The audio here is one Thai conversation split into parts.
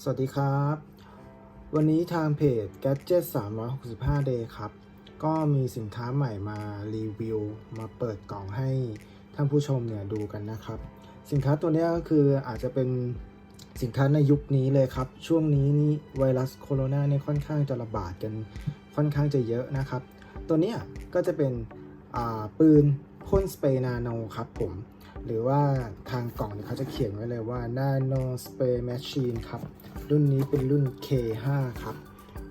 สวัสดีครับ วันนี้ทางเพจ Gadget 365 Day ครับ ก็มีสินค้าใหม่มารีวิว มาเปิดกล่องให้ท่านผู้ชมเนี่ยดูกันนะครับ สินค้าตัวนี้ก็คืออาจจะเป็นสินค้าในยุคนี้เลยครับ ช่วงนี้นี่ไวรัสโคโรนาเนี่ยค่อนข้างจะระบาดกันค่อนข้างจะเยอะนะครับ ตัวนี้ก็จะเป็นปืนพ่นสเปรย์นาโนครับผม หรือว่าทางกล่องเนี่ยเขาจะเขียนไว้เลยว่า Nano Spray Machine ครับ รุ่นนี้เป็นรุ่น K5 ครับ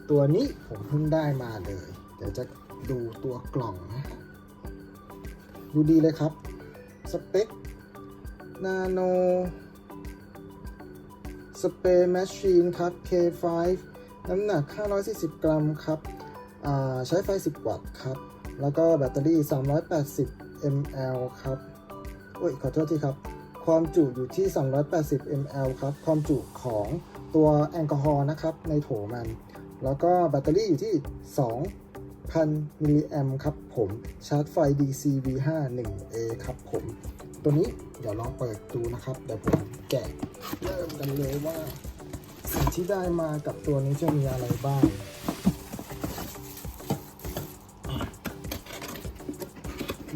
ตัวนี้ผมเพิ่งได้มาเลย เดี๋ยวจะดูตัวกล่องนะดูดีเลยครับ สเปค Nano Spray Machine ครับ K5 น้ำหนัก 540 กรัมครับอ่าใช้ไฟ 10 วัตต์ครับ แล้วก็แบตเตอรี่ 380 mAh ครับ อ้ยขอโทษทีครับ ความจุอยู่ที่ 280 ml ครับ ความจุของตัวแอลกอฮอล์นะครับในโถมัน แล้วก็แบตเตอรี่อยู่ที่ 2,000 มิลลิแอมครับผม ชาร์จไฟ DC V5 1A ครับผม ตัวนี้เดี๋ยวลองเปิดดูนะครับ เดี๋ยวผมแกะเริ่มกันเลยว่าสิ่งที่ได้มากับตัวนี้จะมีอะไรบ้าง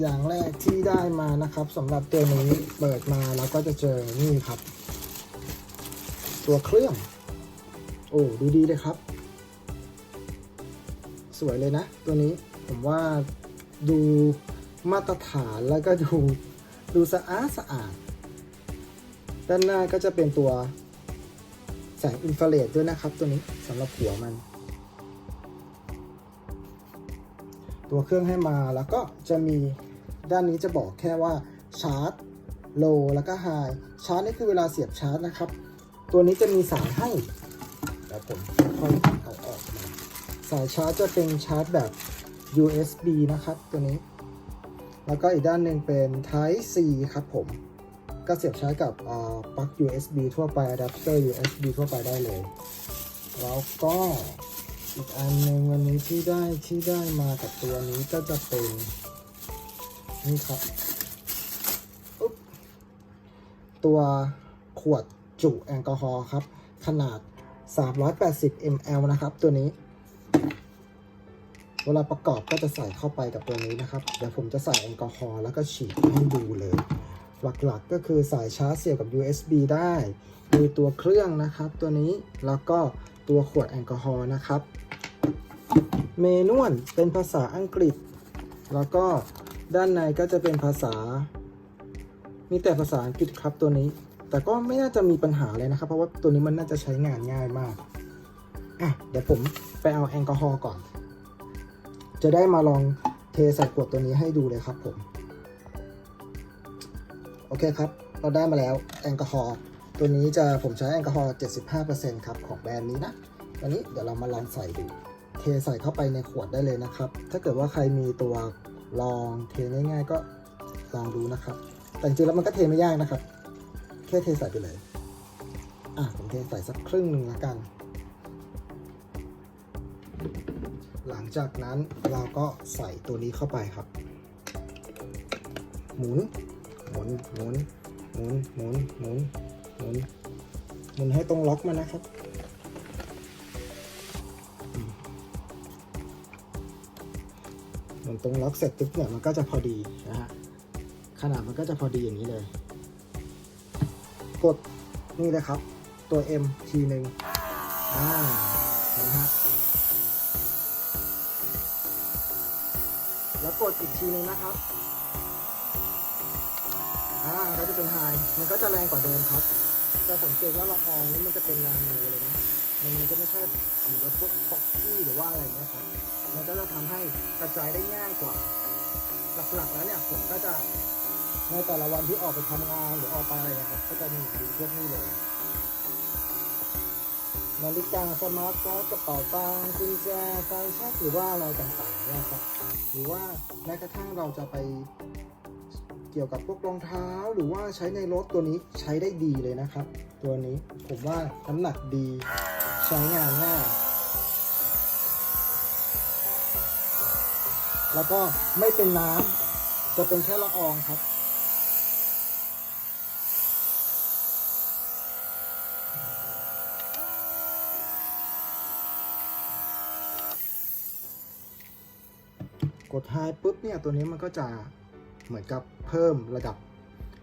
อย่างแรกที่ได้มานะครับสำหรับตัวนี้เปิดมาแล้วก็จะเจอนี่ครับ ตัวเครื่อง โอ้ดูดีเลยครับ สวยเลยนะ ตัวนี้ผมว่าดูมาตรฐานแล้วก็ดูดูสะอาดสะอาด ด้านหน้าก็จะเป็นตัวแสงอินฟราเรดด้วยนะครับ ตัวนี้สำหรับหัวมัน ตัวเครื่องให้มาแล้วก็จะมีด้านนี้จะบอกแค่ว่าชาร์จโลแล้วก็ไฮชาร์จนี่คือเวลาเสียบชาร์จนะครับ ตัวนี้จะมีสายให้เดี๋ยวผมค่อยเอาออกมาสายชาร์จจะเป็นชาร์จแบบ USB นะครับตัวนี้ แล้วก็อีกด้านหนึ่งเป็น Type C ครับผม ก็เสียบชาร์จกับปลั๊ก USB ทั่วไปอะแดปเตอร์ USB ทั่วไปได้เลย แล้วก็ อีกอันหนึ่งวันนี้ที่ได้ที่ได้มากับตัวนี้ก็จะเป็นนี่ครับอุ๊บตัวขวดจุแอลกอฮอล์ครับ ขนาด 380 ml นะครับ ตัวนี้ เวลาประกอบก็จะใส่เข้าไปกับตัวนี้นะครับ เดี๋ยวผมจะใส่แอลกอฮอล์แล้วก็ฉีดให้ดูเลย หลักๆก็คือสายชาร์จเสียบกับ USB ได้ มีตัวเครื่องนะครับ ตัวนี้แล้วก็ ตัวขวดแอลกอฮอล์นะครับ เมนวลเป็นภาษาอังกฤษ แล้วก็ด้านในก็จะเป็นภาษา มีแต่ภาษาอังกฤษครับตัวนี้ แต่ก็ไม่น่าจะมีปัญหาเลยนะครับ เพราะว่าตัวนี้มันน่าจะใช้งานง่ายมาก อะ เดี๋ยวผมไปเอาแอลกอฮอล์ก่อน จะได้มาลองเทใส่ขวดตัวนี้ให้ดูเลยครับผม โอเคครับ เราได้มาแล้วแอลกอฮอล์ ตัวนี้จะผมใช้แอลกอฮอล์ 75%ครับของแบรนด์นี้นะอันนี้เดี๋ยวเรามาลองใส่ดู เทใส่เข้าไปในขวดได้เลยนะครับ ถ้าเกิดว่าใครมีตัวลองเทง่ายๆก็ลองดูนะครับ แต่จริงๆแล้วมันก็เทไม่ยากนะครับ แค่เทใส่ไปเลย อะผมเทใส่สักครึ่งหนึ่งละกัน หลังจากนั้นเราก็ใส่ตัวนี้เข้าไปครับ หมุน หมุน หมุน หมุน หมุน หมุน หมุนหมุนให้ตรงล็อกมันนะครับหมุนตรงล็อกเสร็จปุ๊บเนี่ยมันก็จะพอดีนะฮะขนาดมันก็จะพอดีอย่างนี้เลย กดนี่เลยครับ ตัว M ทีหนึ่งอ่าเห็นไหมฮะแล้วกดอีกทีหนึ่งนะครับ อ่าก็จะเป็นไฮมันก็จะแรงกว่าเดิมครับจะสังเกตว่าละอองนี้มันจะเป็นนาโนเลยนะมันมันจะไม่ใช่เหมือนพวกฟอกกี้หรือว่าอะไรเงี้ยครับมันก็จะทำให้กระจายได้ง่ายกว่า หลักๆแล้วเนี่ยผมก็จะในแต่ละวันที่ออกไปทำงานหรือออกไปอะไรนะครับ ก็จะมีพวกนี้เลยนาฬิกาสมาร์ทวอทกระเป๋าตังค์กุญแจไฟแช็กหรือว่าอะไรต่างๆเนี่ยครับหรือว่าแม้กระทั่งเราจะไป เกี่ยวกับพวกรองเท้าหรือว่าใช้ในรถตัวนี้ใช้ได้ดีเลยนะครับ ตัวนี้ผมว่าน้ำหนักดีใช้งานง่ายแล้วก็ไม่เป็นน้ำจะเป็นแค่ละอองครับ กดไฮปุ๊บเนี่ยตัวนี้มันก็จะ เหมือนกับเพิ่มระดับ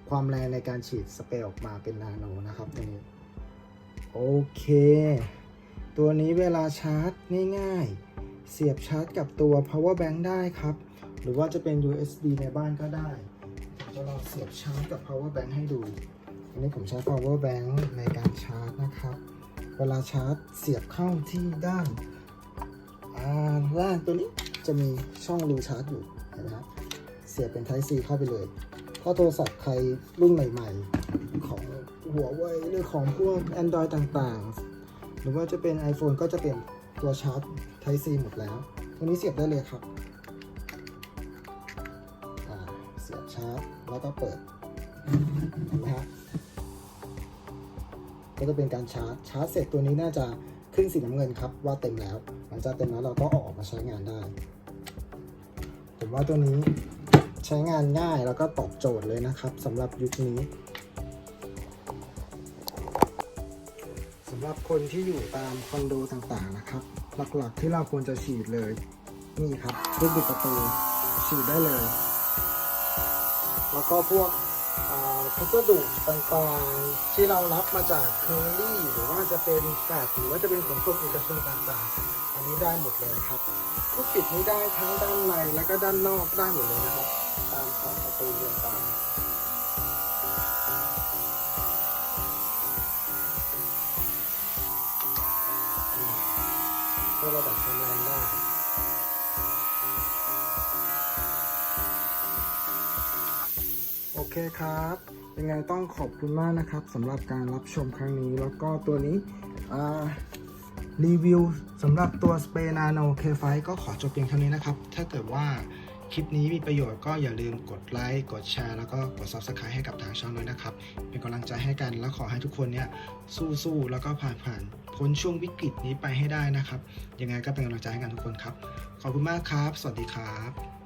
ความแรงในการฉีดสเปรย์ออกมาเป็นนาโนนะครับตัวนี้โอเค ตัวนี้เวลาชาร์จง่ายๆ เสียบชาร์จกับตัว power bank ได้ครับ หรือว่าจะเป็น USB ในบ้านก็ได้จะลองเสียบชาร์จกับ power bank ให้ดูอันนี้ผมใช้ power bank ในการชาร์จนะครับ เวลาชาร์จเสียบเข้าที่ด้านล่างตัวนี้จะมีช่องรูชาร์จอยู่เห็นไหมครับ เสียบเป็น Type C เข้าไปเลย ถ้าโทรศัพท์ใครรุ่นใหม่ ๆ ของหัวไวหรือของพวก Android ต่างๆ หรือว่าจะเป็น iPhone ก็จะเป็นตัวชาร์จ Type C หมดแล้ว ตัวนี้เสียบได้เลยครับเสียบชาร์จแล้วก็เปิดเห็นไหมฮะก็จะเป็นการชาร์จชาร์จเสร็จตัวนี้น่าจะขึ้นสีน้ำเงินครับว่าเต็มแล้ว หลังจากเต็มแล้วเราก็ออกมาใช้งานได้ ผมว่าตัวนี้ ใช้งานง่ายแล้วก็ตอบโจทย์เลยนะครับสำหรับยุคนี้สำหรับคนที่อยู่ตามคอนโดต่างๆนะครับ หลักๆที่เราควรจะฉีดเลย นี่ครับลูกบิดประตูฉีดได้เลย แล้วก็พวก พัสดุต่างๆที่เรารับมาจากเคอรี่หรือว่าจะเป็นแฟดหรือว่าจะเป็นขนส่งเอกชนต่างๆ อันนี้ได้หมดเลยครับทุกปิดนี้ได้ทั้งด้านในและก็ด้านนอกได้หมดเลยนะครับ ตามขอบประตูต่างๆก็ระดับความแรง เคครับ ยังไงต้องขอบคุณมากนะครับสำหรับการรับชมครั้งนี้แล้วก็ตัวนี้รีวิวสำหรับตัวสเปย์นาโนเคไฟก็ขอจบเพียงเท่านี้นะครับ ถ้าเกิดว่าคลิปนี้มีประโยชน์ก็อย่าลืมกดไลค์กดแชร์แล้วก็กด Subscribe ให้กับทางช่องด้วยนะครับ เป็นกำลังใจให้กันแล้วขอให้ทุกคนเนี่ยสู้ๆแล้วก็ผ่านผ่านพ้นช่วงวิกฤตนี้ไปให้ได้นะครับ ยังไงก็เป็นกำลังใจให้กันทุกคนครับ ขอบคุณมากครับ สวัสดีครับ